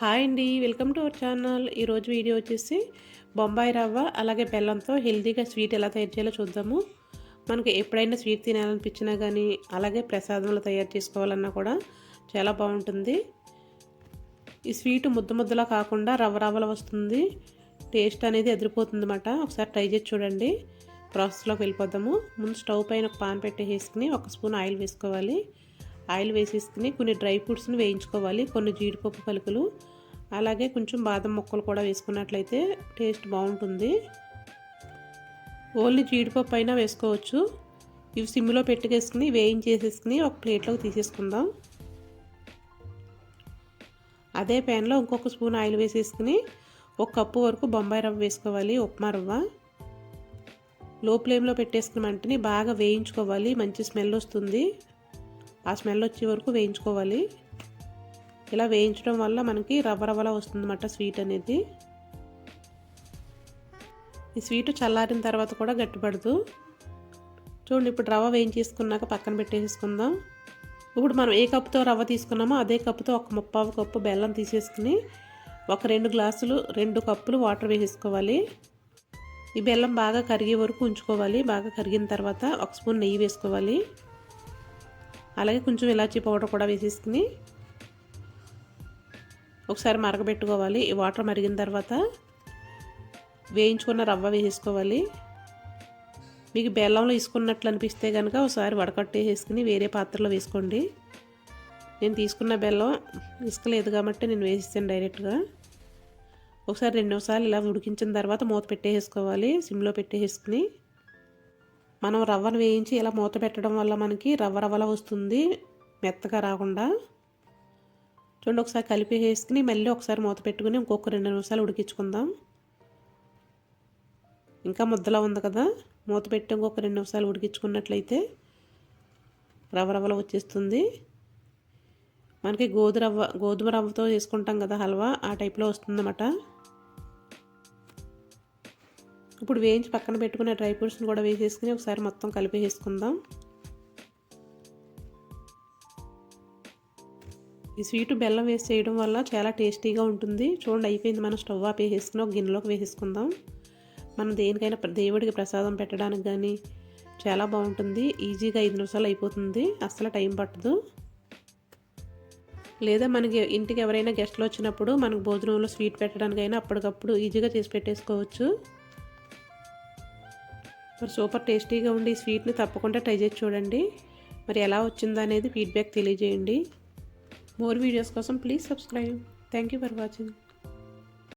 Hi అండి welcome to our channel. ఈరోజు video వచ్చేసి బొంబాయి రవ్వ అలాగే బెల్లంతో హెల్తీగా స్వీట్ ఎలా తయారు చేయాలో చూద్దాము. మనకి ఎప్పుడైనా స్వీట్ తినాలనిపించినా కానీ అలాగే ప్రసాదంలో తయారు చేసుకోవాలన్నా కూడా చాలా బాగుంటుంది. ఈ స్వీట్ ముద్ద ముద్దలా కాకుండా రవ్వ రవ్వలు వస్తుంది. టేస్ట్ అనేది ఎదిరిపోతుంది అన్నమాట ఒకసారి ట్రై చేసి చూడండి. ప్రాసెస్లోకి వెళ్ళిపోదాము. ముందు స్టవ్ పైన ఒక పాన్ పెట్టేసుకుని ఒక స్పూన్ ఆయిల్ వేసుకోవాలి. ఆయిల్ వేసేసుకుని కొన్ని డ్రై ఫ్రూట్స్ని వేయించుకోవాలి కొన్ని జీడిపప్పు పలుకులు అలాగే కొంచెం బాదం ముక్కలు కూడా వేసుకున్నట్లయితే టేస్ట్ బాగుంటుంది. ఓన్లీ జీడిపప్పు అయినా వేసుకోవచ్చు. ఇవి సిమ్లో పెట్టుకేసుకుని వేయించేసేసుకుని ఒక ప్లేట్లోకి తీసేసుకుందాం. అదే ప్యాన్లో ఇంకొక స్పూన్ ఆయిల్ వేసేసుకుని ఒక కప్పు వరకు బొంబాయి రవ్వ వేసుకోవాలి ఉప్మా రవ్వ. లో ఫ్లేమ్లో పెట్టేసుకున్న వెంటనే బాగా వేయించుకోవాలి మంచి స్మెల్ వస్తుంది. ఆ స్మెల్ వచ్చే వరకు వేయించుకోవాలి. ఇలా వేయించడం వల్ల మనకి రవ్వ రవ్వలా వస్తుందన్నమాట స్వీట్ అనేది. ఈ స్వీట్ చల్లారిన తర్వాత కూడా గట్టిపడదు. చూడండి ఇప్పుడు రవ్వ వేయించేసుకున్నాక పక్కన పెట్టేసుకుందాం ఇప్పుడు మనం ఏ కప్పుతో రవ్వ తీసుకున్నామో అదే కప్పుతో ఒక ముప్పావు కప్పు బెల్లం తీసేసుకుని ఒక రెండు గ్లాసులు రెండు కప్పులు వాటర్ వేసేసుకోవాలి. ఈ బెల్లం బాగా కరిగే వరకు ఉంచుకోవాలి. బాగా కరిగిన తర్వాత ఒక స్పూన్ నెయ్యి వేసుకోవాలి. అలాగే కొంచెం ఇలాచీ పౌడర్ కూడా వేసేసుకుని ఒకసారి మరగబెట్టుకోవాలి. ఈ వాటర్ మరిగిన తర్వాత వేయించుకున్న రవ్వ వేసేసుకోవాలి. మీకు బెల్లంలో వేసుకున్నట్లు అనిపిస్తే కనుక ఒకసారి వడకట్టేసేసుకుని వేరే పాత్రలో వేసుకోండి. నేను తీసుకున్న బెల్లం ఇసుకలేదు కాబట్టి నేను వేసేసాను డైరెక్ట్గా. ఒకసారి రెండోసార్లు ఇలా ఉడికించిన తర్వాత మూత పెట్టేసుకోవాలి సిమ్లో పెట్టేసుకుని మనం రవ్వను వేయించి ఇలా మూత పెట్టడం వల్ల మనకి రవ్వ రవ్వల వస్తుంది. మెత్తగా రాకుండా. చూడండి ఒకసారి కలిపి వేసుకుని మళ్ళీ ఒకసారి మూత పెట్టుకుని ఇంకొక రెండు నిమిషాలు ఉడికించుకుందాం. ఇంకా ముద్దలా ఉంది కదా. మూత పెట్టి ఇంకొక రెండు నిమిషాలు ఉడికించుకున్నట్లయితే రవ్వ రవ్వల వచ్చేస్తుంది. మనకి గోధుమ రవ్వ గోధుమ రవ్వతో చేసుకుంటాం కదా హల్వా ఆ టైప్లో వస్తుందన్నమాట. ఇప్పుడు వేయించి పక్కన పెట్టుకున్న డ్రై ఫ్రూట్స్ని కూడా వేసేసుకుని ఒకసారి మొత్తం కలిపేసుకుందాం ఈ స్వీట్ బెల్లం వేసి చేయడం వల్ల చాలా టేస్టీగా ఉంటుంది. చూడండి అయిపోయింది. మనం స్టవ్ ఆఫ్ వేసేసుకుని ఒక గిన్నెలోకి వేసేసుకుందాం. మనం దేనికైనా దేవుడికి ప్రసాదం పెట్టడానికి కానీ చాలా బాగుంటుంది. ఈజీగా ఐదు నిమిషాలు అయిపోతుంది. అస్సలు టైం పట్టదు. లేదా మనకి ఇంటికి ఎవరైనా గెస్ట్లు వచ్చినప్పుడు మనకు భోజనంలో స్వీట్ పెట్టడానికైనా అప్పటికప్పుడు ఈజీగా చేసి పెట్టేసుకోవచ్చు. మరి సూపర్ టేస్టీగా ఉండి ఈ స్వీట్ని తప్పకుండా ట్రై చేసి చూడండి. మరి ఎలా వచ్చిందో అనేది ఫీడ్బ్యాక్ తెలియజేయండి. మోర్ వీడియోస్ కోసం please subscribe thank you for watching